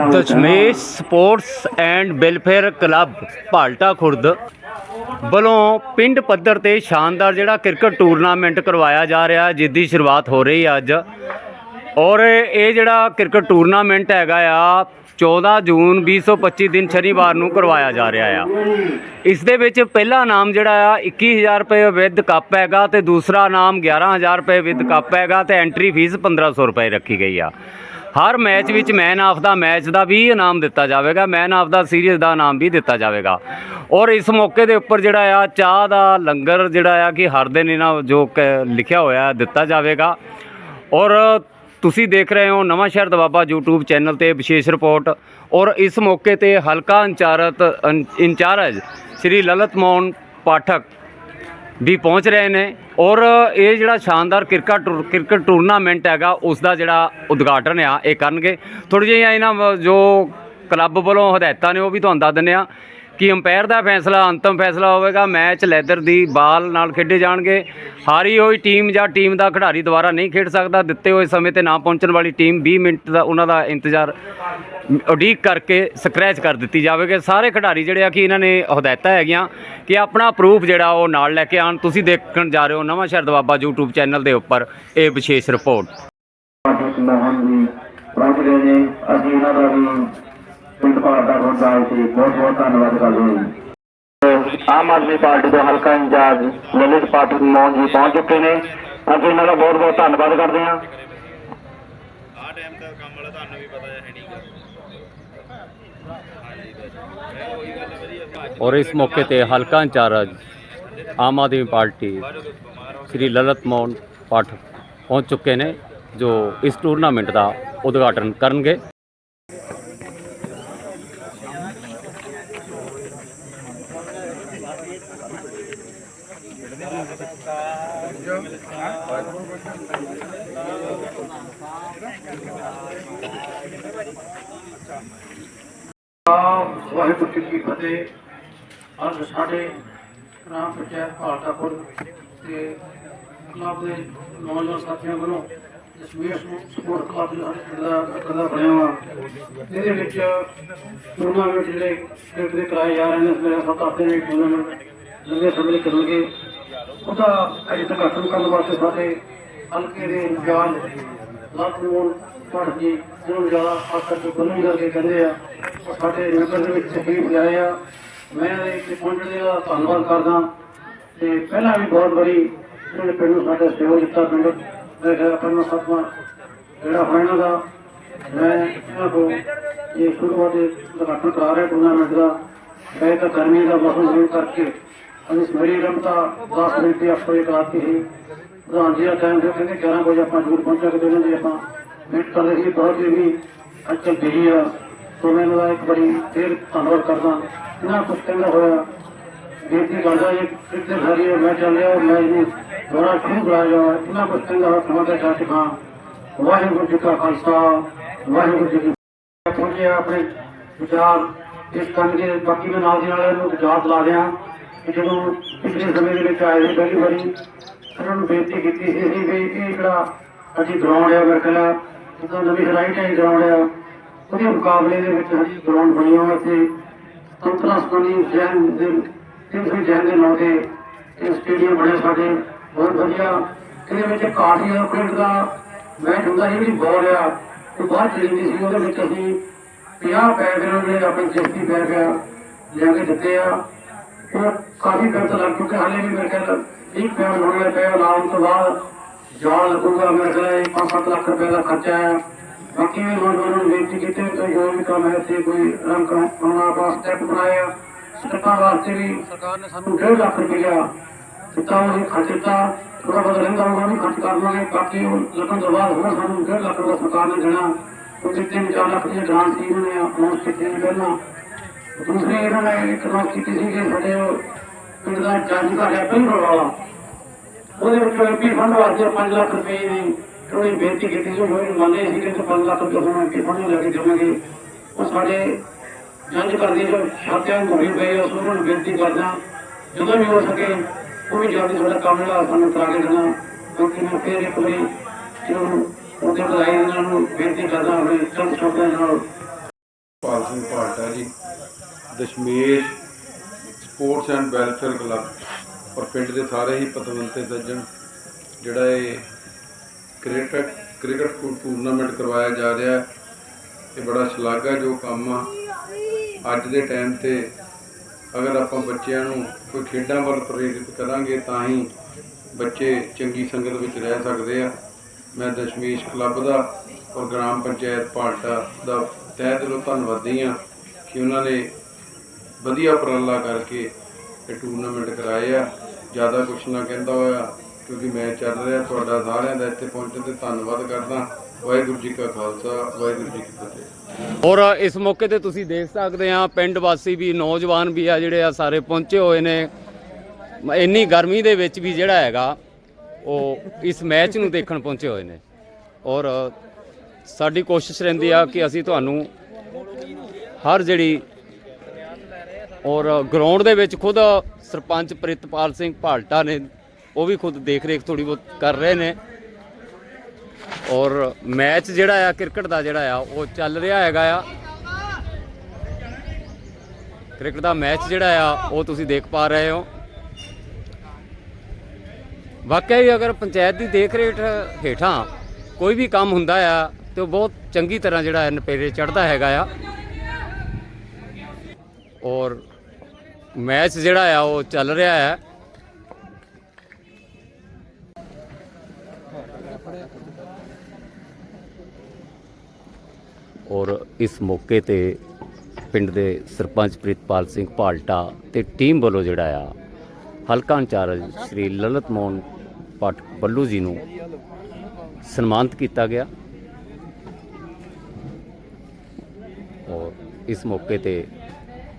Dashmesh sports and welfare club Bhalta Khurd ਵੱਲੋਂ ਪਿੰਡ ਪੱਧਰ ਤੇ ਸ਼ਾਨਦਾਰ ਜਿਹੜਾ ਕ੍ਰਿਕਟ ਟੂਰਨਾਮੈਂਟ ਕਰਵਾਇਆ ਜਾ ਰਿਹਾ ਜਿਸ ਦੀ ਸ਼ੁਰੂਆਤ ਹੋ ਰਹੀ ਹੈ ਅੱਜ। ਔਰ ਇਹ ਜਿਹੜਾ ਕ੍ਰਿਕਟ ਟੂਰਨਾਮੈਂਟ ਹੈਗਾ ਆ 14 ਜੂਨ 2025 ਦਿਨ ਸ਼ਨੀਵਾਰ ਨੂੰ ਕਰਵਾਇਆ ਜਾ ਰਿਹਾ ਆ। ਇਸ ਦੇ ਵਿੱਚ ਪਹਿਲਾ ਨਾਮ ਜਿਹੜਾ ਆ 21000 ਰੁਪਏ ਵਿਦ ਕੱਪ ਹੈਗਾ ਤੇ ਦੂਸਰਾ ਨਾਮ 11000 ਰੁਪਏ ਵਿਦ ਕੱਪ ਹੈਗਾ ਤੇ ਐਂਟਰੀ ਫੀਸ 1500 ਰੁਪਏ ਰੱਖੀ ਗਈ ਆ। ਹਰ ਮੈਚ ਵਿੱਚ ਮੈਨ ਆਫ ਦਾ ਮੈਚ ਦਾ ਵੀ ਇਨਾਮ ਦਿੱਤਾ ਜਾਵੇਗਾ ਮੈਨ ਆਫ ਦਾ ਸੀਰੀਜ਼ ਦਾ ਇਨਾਮ ਵੀ ਦਿੱਤਾ ਜਾਵੇਗਾ। ਔਰ ਇਸ ਮੌਕੇ ਦੇ ਉੱਪਰ ਜਿਹੜਾ ਆ, ਚਾਹ ਦਾ ਲੰਗਰ ਜਿਹੜਾ ਆ ਕਿ ਹਰ ਦਿਨ ਇਹਨਾਂ ਜੋ ਕ- ਲਿਖਿਆ ਹੋਇਆ ਦਿੱਤਾ ਜਾਵੇਗਾ। ਔਰ ਤੁਸੀਂ ਦੇਖ ਰਹੇ ਹੋ ਨਵਾਂ ਸ਼ਹਿਰ ਦਵਾਬਾ YouTube ਚੈਨਲ ਤੇ ਵਿਸ਼ੇਸ਼ ਰਿਪੋਰਟ। ਔਰ ਇਸ ਮੌਕੇ ਤੇ ਹਲਕਾ ਇੰਚਾਰਤ ਇੰਚਾਰਜ ਸ੍ਰੀ ਲਲਤ ਮੋਹਨ ਪਾਠਕ ਵੀ ਪਹੁੰਚ ਰਹੇ ਨੇ ਔਰ ਇਹ ਜਿਹੜਾ ਸ਼ਾਨਦਾਰ ਕ੍ਰਿਕਟ ਟੂਰ- ਕ੍ਰਿਕਟ ਟੂਰਨਾਮੈਂਟ ਹੈਗਾ ਉਸ ਦਾ ਜਿਹੜਾ ਉਦਘਾਟਨ ਆ, ਇਹ ਕਰਨਗੇ। ਥੋੜੀ ਜਿਹੀ ਇਹਨਾਂ ਵ- ਜੋ ਕਲੱਬ ਵੱਲੋਂ ਹਦਾਇਤਾਂ ਨੇ, ਉਹ ਵੀ ਤੁਹਾਨੂੰ ਦੱਸ ਦਿੰਦੇ ਆ ਕਿ ਅੰਪਾਇਰ ਦਾ ਫੈਸਲਾ, ਅੰਤਮ ਫੈਸਲਾ ਹੋਵੇਗਾ, ਮੈਚ ਲੈਦਰ ਦੀ ਬਾਲ ਨਾਲ ਖੇਡੇ ਜਾਣਗੇ। ਹਾਰੀ ਹੋਈ ਟੀਮ ਜਾਂ ਟੀਮ ਦਾ ਖਿਡਾਰੀ ਦੁਬਾਰਾ ਨਹੀਂ ਖੇਡ ਸਕਦਾ। ਦਿੱਤੇ ਹੋਏ ਸਮੇਂ ਤੇ ਨਾ ਪਹੁੰਚਣ ਵਾਲੀ ਟੀਮ 20 ਮਿੰਟ ਦਾ ਉਹਨਾਂ ਦਾ ਇੰਤਜ਼ਾਰ ਉਡੀਕ ਕਰਕੇ ਸਕ੍ਰੈਚ ਕਰ ਦਿੱਤੀ ਜਾਵੇਗੀ। ਸਾਰੇ ਖਿਡਾਰੀ ਜਿਹੜੇ ਆ ਕਿ ਇਹਨਾਂ ਨੇ ਹਦਾਇਤਾਂ ਹੈਗੀਆਂ ਕਿ ਆਪਣਾ ਪ੍ਰੂਫ ਜਿਹੜਾ ਉਹ ਨਾਲ ਲੈ ਕੇ ਆਣ ਤੁਸੀਂ ਦੇਖਣ ਜਾ ਰਹੇ ਹੋ ਨਵਾਂ ਸ਼ਹਿਰ ਦਵਾਬਾ YouTube ਚੈਨਲ ਦੇ ਉੱਪਰ ਇਹ ਵਿਸ਼ੇਸ਼ ਰਿਪੋਰਟ। ਪਾਠਕ ਮੋਹਨ ਜੀ। ਅਸੀਂ ਉਹਨਾਂ ਦਾ ਵੀ ਪਿੰਡ ਭਾਰ ਦਾ ਹੁੰਦਾ ਹੈ ਤੇ ਬਹੁਤ ਬਹੁਤ ਧੰਨਵਾਦ ਕਰਦੇ ਹਾਂ ਆਮ ਆਦਮੀ ਪਾਰਟੀ ਦੇ ਹਲਕਾ ਇੰਚਾਰਜ ਲਲਿਤ ਪਾਠਕ ਮੋਹਨ ਜੀ ਪਹੁੰਚ ਚੁੱਕੇ ਨੇ। ਅਸੀਂ ਇਹਨਾਂ ਦਾ ਬਹੁਤ ਬਹੁਤ ਧੰਨਵਾਦ ਕਰਦੇ ਹਾਂ। ਆ ਟਾਈਮ ਤਾਂ ਕੰਮ ਵਾਲਾ ਤੁਹਾਨੂੰ ਵੀ ਪਤਾ ਹੈ ਨਹੀਂਗਾ ਉਹੀ ਗੱਲ ਹੈ ਵਧੀਆ ਔਰ ਇਸ ਮੌਕੇ ਤੇ ਹਲਕਾ ਇੰਚਾਰਜ ਆਮ ਆਦਮੀ ਪਾਰਟੀ ਸ੍ਰੀ ਲਲਿਤ ਮੋਹਨ ਪਾਠਕ ਪਹੁੰਚ ਚੁੱਕੇ ਨੇ ਜੋ ਇਸ ਟੂਰਨਾਮੈਂਟ ਦਾ ਉਦਘਾਟਨ ਕਰਨਗੇ। ਵਾਹਿਗੁਰੂ ਜੀ ਕੀ ਫਤਿਹ। ਅੱਜ ਸਾਡੇ ਗ੍ਰਾਮ ਪੰਚਾਇਤ ਭਾਲਟਾਪੁਰ ਤੇ ਕਲੱਬ ਦੇ ਨੌਜਵਾਨ ਸਾਥੀਆਂ ਵੱਲੋਂ ਦਸ਼ਮੇਸ਼ ਸਪੋਰਟ ਕਲੱਬ ਦਾ ਕਦਾ ਬਣਿਆ ਵਾ ਇਹਦੇ ਵਿੱਚ ਟੂਰਨਾਮੈਂਟ ਜਿਹੜੇ ਖੇਡ ਦੇ ਕਰਾਏ ਜਾ ਰਹੇ ਨੇ, ਇਸ ਮੇਰੇ ਸੱਤ ਅੱਠ ਦਿਨ ਟੂਰਨਾਮੈਂਟ ਲੰਬੇ ਸਮੇਂ ਲਈ ਕਰਨਗੇ। ਉਹਦਾ ਅਜੇ ਤੱਕ ਕਰਨ ਵਾਸਤੇ ਸਾਡੇ ਹਲਕੇ ਦੇ ਇੰਚਾਰਜ ਲਾਤਮੋਨ ਪੜ ਜੀ ਜਿਹਨੂੰ ਜ਼ਿਆਦਾ ਖਾਸ ਕਰਕੇ ਬੰਨੂ ਕਰਕੇ ਕਹਿੰਦੇ ਆ ਸਾਡੇ ਨਗਰ ਦੇ ਵਿੱਚ ਤਕਲੀਫ ਲਿਆਏ ਆ। ਮੈਂ ਇੱਥੇ ਪਹੁੰਚਣ ਦਾ ਧੰਨਵਾਦ ਕਰਦਾ। ਤੇ ਪਹਿਲਾਂ ਵੀ ਬਹੁਤ ਵਾਰੀ ਇਹਨਾਂ ਨੇ ਪਿੰਡ ਨੂੰ ਸਾਡੇ ਸਹਿਯੋਗ ਦਿੱਤਾ, ਪਿੰਡ ਮੇਰੇ ਖਿਆਲ ਆਪਣਾ ਸਤਵਾਂ ਜਿਹੜਾ ਹੋਇਆ ਇਹਨਾਂ ਦਾ, ਮੈਂ ਇਹਨਾਂ ਕੋਲ ਇਹ ਸ਼ੁਰੂਆਤ ਦੇ ਉਦਘਾਟਨ ਕਰਾ ਰਿਹਾ ਟੂਰਨਾਮੈਂਟ ਦਾ। ਮੈਂ ਤਾਂ ਗਰਮੀ ਦਾ ਮੌਸਮ ਹੋਣ ਕਰਕੇ, ਅਸੀਂ ਮੇਰੀ ਰਮਤਾ 10 ਮਿੰਟ ਦੀ ਆਪੋ ਇੱਕ ਰਾਤ ਸੀ ਪ੍ਰਧਾਨ ਜੀ ਦਾ ਟਾਈਮ ਦੇ ਕਹਿੰਦੇ 11 ਵਜੇ ਆਪਾਂ ਜ਼ਰੂਰ ਪਹੁੰਚਾ ਕੇ ਦੇਣਾ ਜੀ, ਆਪਾਂ ਵੇਟ ਕਰ ਰਹੇ ਬਹੁਤ ਜੀ ਵੀ ਅੱਜ ਬਿਜ਼ੀ ਆ। ਸੋ ਮੈਂ ਇਹਨਾਂ ਇੱਕ ਵਾਰੀ ਫੇਰ ਧੰਨਵਾਦ ਕਰਦਾ। ਇਹਨਾਂ ਕੁਝ ਕਹਿੰਦਾ ਹੋਇਆ। ਬੇਨਤੀ ਕਰਦਾ ਇਹ ਕਿਤੇ ਸਾਰੀ ਮੈਂ ਚੱਲਿਆ ਮੈਂ ਇਹਨੂੰ ਦੁਬਾਰਾ ਸ਼ੁਰੂ ਕਰਾਇਆ ਇਹਨਾਂ ਕੁਝ ਕਹਿੰਦਾ ਹੋਇਆ, ਸਮਾਂ ਦਾ ਖਾਂ ਵਾਹਿਗੁਰੂ ਜੀ ਕਾ ਖਾਲਸਾ, ਵਾਹਿਗੁਰੂ ਜੀ ਕੀ ਪਹੁੰਚੇ ਆਪਣੇ ਵਿਚਾਰ। ਇਸ ਕੰਮ ਦੇ ਬਾਕੀ ਦੇ ਨਾਲ ਦੀ ਨਾਲ ਇਹਨੂੰ ਵਿਚਾਰ ਲਾ ਦਿਆਂ ਕਿ ਜਦੋਂ ਪਿਛਲੇ ਸਮੇਂ ਦੇ ਵਿੱਚ ਆਏ ਸੀ ਪਹਿਲੀ ਵਾਰੀ ਉਹਨਾਂ ਨੂੰ ਬੇਨਤੀ ਕੀਤੀ ਸੀ, ਅਸੀਂ ਵੀ ਇਹ ਜਿਹੜਾ ਅਸੀਂ ਗਰਾਊਂਡ ਹੈ ਮੇਰੇ ਖਿਆਲ ਨਵੀਂ ਰਾਈਟ ਹੈ ਗਰਾਊਂਡ ਹੈ, ਉਹਦੇ ਮੁਕਾਬਲੇ ਦੇ ਵਿੱਚ ਅਸੀਂ ਗਰਾਊਂਡ ਬਣੀ ਹੋਈ ਇੱਥੇ। ਤੰਤਰਾ ਸਪਨੀ ਜੈਨ ਦੇ, ਤਿੰਨ ਜੈਨ ਦੇ ਨਾਂ ਤੇ ਇਹ ਸਟੇਡੀਅਮ ਬਣਿਆ ਸਾਡੇ। ਬਹੁਤ ਵਧੀਆ। ਇਹਦੇ ਵਿੱਚ ਕਾਠੀ ਦਾ ਕ੍ਰਿਕਟ ਦਾ ਮੈਚ ਹੁੰਦਾ ਸੀ ਵੀ ਬੋਲ ਆ ਉਹ ਬਾਹਰ ਚਲੀ ਜਾਂਦੀ ਸੀ, ਉਹਦੇ ਵਿੱਚ ਅਸੀਂ 50 ਪੈਸੇ ਦੇ ਜਿਹੜੇ ਆਪਣੇ ਜਸਤੀ ਪੈ ਗਿਆ ਲੈ ਕੇ ਦਿੱਤੇ ਆ। ਕਾਫੀ ਪੈਸਾ ਲੱਗ ਚੁੱਕਾ ਹਾਲੇ ਵੀ ਮੇਰੇ ਖਿਆਲ ਇੱਕ ਪੈਰ ਹੋਣੇ ਪਿਆ ਲਾਉਣ ਤੋਂ ਬਾਅਦ ਜਾਲ ਲੱਗੂਗਾ ਮੇਰੇ ਖਿਆਲ 5-7 ਲੱਖ ਰੁਪਏ ਦਾ ਖਰਚਾ ਹੈ। ਬਾਕੀ ਵੀ ਨੌਜਵਾਨਾਂ ਨੂੰ ਬੇਨਤੀ ਕੀਤੀ ਹੈ ਜੋ ਵੀ ਕੰਮ ਹੈ ਤੇ ਕੋਈ ਰੰਗ ਕਰਾਉਣਾ ਵਾਸਤੇ ਬਣਾਇਆ ਸਟੈਪਾਂ ਵਾਸਤੇ ਵੀ ਸਰਕਾਰ ਨੇ ਸਾਨੂੰ 1.5 ਲੱਖ ਰੁਪਇਆ ਦਿੱਤਾ, ਉਹ ਖਰਚ ਦਿੱਤਾ। ਥੋੜਾ ਬਹੁਤ ਰਹਿੰਦਾ ਹੋਊਗਾ ਵੀ ਖਰਚ ਕਰ ਲਾਂਗੇ ਬਾਕੀ ਉਹ ਲੱਗਣ ਤੋਂ ਬਾਅਦ ਹੋਰ ਸਾਨੂੰ 1.5 ਲੱਖ ਰੁਪਇਆ ਸਰਕਾਰ ਨੇ ਦੇਣਾ। ਕਿਉਂਕਿ ਤਿੰਨ ਚਾਰ ਲੱਖ ਦੀ ਗ੍ਰਾਂਟ ਸੀ ਉਹਨੇ ਅਨਾਉਂਸ ਕੀਤੀ ਪਹਿਲਾਂ। ਦੂਸਰੀ ਇਹਨਾਂ ਨੇ ਇੱਕ ਅਨਾਉਂਸ ਕੀਤੀ ਸੀ ਕਿ ਸਾਡੇ ਪਿੰਡ ਦਾ ਜੱਜ ਦਾ ਹੈ ਪਿੰਡ ਵਾਲਾ ਉਹਦੇ ਵਿੱਚ ਐਮਪੀ ਫੰਡ ਵਾਸਤੇ 5 ਲੱਖ ਰੁਪਏ ਦੀ ਥੋੜੀ ਬੇਨਤੀ ਕੀਤੀ ਸੀ। ਉਹ ਮੰਨੇ ਸੀ ਕਿ 5 ਲੱਖ ਰੁਪਏ ਹੁਣ ਐਮਪੀ ਫੰਡ ਲੈ ਕੇ ਦੇਵਾਂਗੇ। ਉਹ ਸਾਡੇ ਜੰਜ ਕਰਦੀ ਜੋ ਛਾਤਿਆਂ ਹੋਈ ਪਈ ਉਸ ਨੂੰ ਬੇਨਤੀ ਕਰਦਾ। ਜਦੋਂ ਵੀ ਹੋ ਸਕੇ, ਉਹ ਵੀ ਜਲਦੀ ਸਾਡਾ ਕੰਮ ਜਿਹੜਾ ਸਾਨੂੰ ਕਰਾ ਕੇ ਦੇਣਾ। ਕਿਉਂਕਿ ਮੈਂ ਫੇਰ ਇੱਕ ਵਾਰੀ ਜਦੋਂ ਉਹਦੇ ਬੁਲਾਈ ਇਹਨਾਂ ਨੂੰ ਬੇਨਤੀ ਕਰਦਾ ਹੋਵੇ ਚੰਦ ਸ਼ਬਦਾਂ ਨਾਲ Pal Singh Bhata ji, Dashmesh sports and welfare club ਔਰ ਪਿੰਡ ਦੇ ਸਾਰੇ ਹੀ ਪਤਵੰਤੇ ਸੱਜਣ, ਜਿਹੜਾ ਇਹ ਕ੍ਰਿਕਟ ਕ੍ਰਿਕਟ ਟੂਰਨਾਮੈਂਟ ਕਰਵਾਇਆ ਜਾ ਰਿਹਾ ਇਹ ਬੜਾ ਸ਼ਲਾਘਾਯੋਗ ਕੰਮ ਆ। ਅੱਜ ਦੇ ਟਾਈਮ ਤੇ ਅਗਰ ਆਪਾਂ ਬੱਚਿਆਂ ਨੂੰ ਕੋਈ ਖੇਡਾਂ ਵੱਲ ਪ੍ਰੇਰਿਤ ਕਰਾਂਗੇ ਤਾਂ ਹੀ ਬੱਚੇ ਚੰਗੀ ਸੰਗਤ ਵਿੱਚ ਰਹਿ ਸਕਦੇ ਆ। ਮੈਂ ਦਸ਼ਮੇਸ਼ ਕਲੱਬ ਦਾ ਔਰ ਗ੍ਰਾਮ ਪੰਚਾਇਤ ਪਾਲਟਾ ਦਾ ਤਹਿ ਦਿਲੋਂ ਧੰਨਵਾਦੀ ਆ ਕਿ ਉਹਨਾਂ ਨੇ ਵਧੀਆ ਉਪਰਾਲਾ ਕਰਕੇ ਇਹ ਟੂਰਨਾਮੈਂਟ ਕਰਾਏ ਆ। ਜ਼ਿਆਦਾ ਕੁਛ ਨਾ ਕਹਿੰਦਾ ਹੋਇਆ, ਕਿਉਂਕਿ ਮੈਚ ਚੱਲ ਰਿਹਾ, ਤੁਹਾਡਾ ਸਾਰਿਆਂ ਦਾ ਇੱਥੇ ਪਹੁੰਚਣ ਤੇ ਧੰਨਵਾਦ ਕਰਦਾ। ਵਾਹਿਗੁਰੂ ਜੀ ਕਾ ਖਾਲਸਾ, ਵਾਹਿਗੁਰੂ ਜੀ ਕੀ ਫਤਿਹ। ਔਰ ਇਸ ਮੌਕੇ ਤੇ ਤੁਸੀਂ ਦੇਖ ਸਕਦੇ ਆ, ਪਿੰਡ ਵਾਸੀ ਵੀ, ਨੌਜਵਾਨ ਵੀ ਆ ਜਿਹੜੇ ਆ ਸਾਰੇ ਪਹੁੰਚੇ ਹੋਏ ਨੇ। ਇੰਨੀ ਗਰਮੀ ਦੇ ਵਿੱਚ ਵੀ ਜਿਹੜਾ ਹੈਗਾ, ਉਹ ਇਸ ਮੈਚ ਨੂੰ ਦੇਖਣ ਪਹੁੰਚੇ ਹੋਏ ਨੇ। ਔਰ ਸਾਡੀ ਕੋਸ਼ਿਸ਼ ਰਹਿੰਦੀ ਆ ਕਿ ਅਸੀਂ ਤੁਹਾਨੂੰ ਹਰ ਜਿਹੜੀ ਔਰ ਗਰਾਊਂਡ ਦੇ ਵਿੱਚ ਖੁਦ ਸਰਪੰਚ ਪ੍ਰਿਤਪਾਲ ਸਿੰਘ ਭਾਲਟਾ ਨੇ, ਉਹ ਵੀ ਖੁਦ ਦੇਖ ਰੇਖ ਥੋੜੀ ਬਹੁਤ ਕਰ ਰਹੇ ਨੇ। ਔਰ ਮੈਚ ਜਿਹੜਾ ਆ, ਕ੍ਰਿਕਟ ਦਾ ਜਿਹੜਾ ਆ, ਉਹ ਚੱਲ ਰਿਹਾ ਹੈਗਾ ਆ। ਕ੍ਰਿਕਟ ਦਾ ਮੈਚ ਜਿਹੜਾ ਆ, ਉਹ ਤੁਸੀਂ ਦੇਖ ਪਾ ਰਹੇ ਹੋ। ਵਾਕਿਆ ਹੀ ਅਗਰ ਪੰਚਾਇਤ ਦੀ ਦੇਖ ਰੇਖ ਹੇਠਾਂ ਕੋਈ ਵੀ ਕੰਮ ਹੁੰਦਾ ਆ ਤੇ ਉਹ ਬਹੁਤ ਚੰਗੀ ਤਰ੍ਹਾਂ ਜਿਹੜਾ ਹੈ ਨਪੇਰੇ ਚੜਦਾ ਹੈਗਾ ਆ। ਔਰ ਮੈਚ ਜਿਹੜਾ ਆ, ਉਹ ਚੱਲ ਰਿਹਾ ਹੈ ਔਰ ਇਸ ਮੌਕੇ ਤੇ ਪਿੰਡ ਦੇ ਸਰਪੰਚ ਪ੍ਰਿਤਪਾਲ ਸਿੰਘ ਪਾਲਟਾ ਤੇ ਟੀਮ ਵੱਲੋਂ ਜਿਹੜਾ ਆ, ਹਲਕਾ ਇੰਚਾਰਜ ਸ਼੍ਰੀ ਲਲਤ ਮੋਹਨ ਪਟ ਬੱਲੂ ਜੀ ਨੂੰ ਸਨਮਾਨਿਤ ਕੀਤਾ ਗਿਆ। ਔਰ ਇਸ ਮੌਕੇ ਤੇ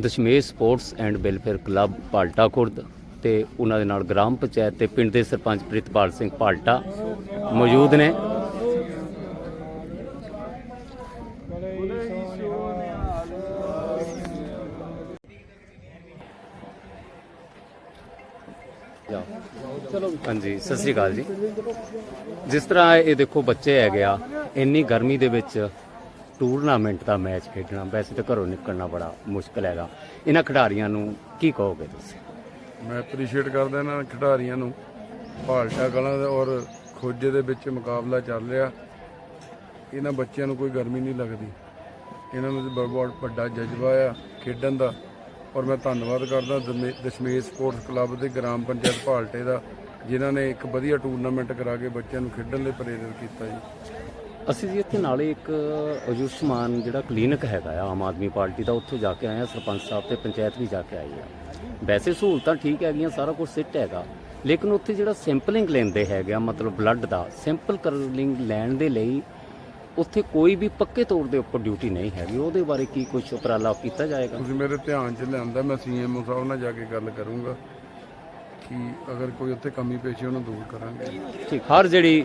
Dashmesh sports and welfare club Palta Khurd ਤੇ ਉਹਨਾਂ ਦੇ ਨਾਲ ਗ੍ਰਾਮ ਪੰਚਾਇਤ ਤੇ ਪਿੰਡ ਦੇ ਸਰਪੰਚ ਪ੍ਰਿਤਪਾਲ ਸਿੰਘ ਪਾਲਟਾ ਮੌਜੂਦ ਨੇ। ਹਾਂਜੀ, ਸਤਿ ਸ੍ਰੀ ਅਕਾਲ ਜੀ। ਜਿਸ ਤਰ੍ਹਾਂ ਇਹ ਦੇਖੋ ਬੱਚੇ ਹੈਗੇ ਆ, ਇੰਨੀ ਗਰਮੀ ਦੇ ਵਿੱਚ ਟੂਰਨਾਮੈਂਟ ਦਾ ਮੈਚ ਖੇਡਣਾ, ਵੈਸੇ ਤਾਂ ਘਰੋਂ ਨਿਕਲਣਾ ਬੜਾ ਮੁਸ਼ਕਲ ਹੈਗਾ। ਇਹਨਾਂ ਖਿਡਾਰੀਆਂ ਨੂੰ ਕੀ ਕਹੋਗੇ ਤੁਸੀਂ? ਮੈਂ ਐਪਰੀਸ਼ੀਏਟ ਕਰਦਾ ਇਹਨਾਂ ਖਿਡਾਰੀਆਂ ਨੂੰ। ਭਾਲਟਾ ਕਲਾਂ ਦਾ ਔਰ ਖੋਜੇ ਦੇ ਵਿੱਚ ਮੁਕਾਬਲਾ ਚੱਲ ਰਿਹਾ। ਇਹਨਾਂ ਬੱਚਿਆਂ ਨੂੰ ਕੋਈ ਗਰਮੀ ਨਹੀਂ ਲੱਗਦੀ। ਇਹਨਾਂ ਨੂੰ ਤਾਂ ਬਹੁਤ ਵੱਡਾ ਜਜ਼ਬਾ ਆ ਖੇਡਣ ਦਾ। ਔਰ ਮੈਂ ਧੰਨਵਾਦ ਕਰਦਾ ਦਮੇ- ਦਸ਼ਮੇਸ਼ ਸਪੋਰਟਸ ਕਲੱਬ ਤੇ ਗ੍ਰਾਮ ਪੰਚਾਇਤ ਭਾਲਟੇ ਦਾ, ਜਿਨ੍ਹਾਂ ਨੇ ਇੱਕ ਵਧੀਆ ਟੂਰਨਾਮੈਂਟ ਕਰਾ ਕੇ ਬੱਚਿਆਂ ਨੂੰ ਖੇਡਣ ਲਈ ਪ੍ਰੇਰਿਤ ਕੀਤਾ ਜੀ। ਅਸੀਂ ਜੀ ਇੱਥੇ ਨਾਲੇ ਇੱਕ ਆਯੁਸ਼ਮਾਨ ਜਿਹੜਾ ਕਲੀਨਿਕ ਹੈਗਾ ਆ ਆਮ ਆਦਮੀ ਪਾਰਟੀ ਦਾ ਉੱਥੇ ਜਾ ਕੇ ਆਏ ਆ ਸਰਪੰਚ ਸਾਹਿਬ ਤੇ ਪੰਚਾਇਤ ਵੀ ਜਾ ਕੇ ਆਈ ਆ। ਵੈਸੇ ਸਹੂਲਤਾਂ ਠੀਕ ਹੈਗੀਆਂ ਸਾਰਾ ਕੁਝ ਸਿੱਟ ਹੈਗਾ ਲੇਕਿਨ ਉੱਥੇ ਜਿਹੜਾ ਸੈਂਪਲਿੰਗ ਲੈਂਦੇ ਹੈਗੇ ਆ ਮਤਲਬ ਬਲੱਡ ਦਾ ਸੈਂਪਲ ਕਰਲਿੰਗ ਲੈਣ ਦੇ ਲਈ ਉੱਥੇ ਕੋਈ ਵੀ ਪੱਕੇ ਤੌਰ ਦੇ ਉੱਪਰ ਡਿਊਟੀ ਨਹੀਂ ਹੈਗੀ। ਉਹਦੇ ਬਾਰੇ ਕੀ ਕੁਝ ਉਪਰਾਲਾ ਕੀਤਾ ਜਾਏਗਾ? ਤੁਸੀਂ ਮੇਰੇ ਧਿਆਨ 'ਚ ਲਿਆਂਦਾ ਮੈਂ ਸੀਐਮਓ ਸਾਹਿਬ ਨਾਲ ਜਾ ਕੇ ਗੱਲ ਕਰੂੰਗਾ ਕਿ ਅਗਰ ਕੋਈ ਉੱਥੇ ਕਮੀ ਪੇਸ਼ੀ ਉਹਨੂੰ ਦੂਰ ਕਰਾਂਗੇ। ਠੀਕ ਹਰ ਜਿਹੜੀ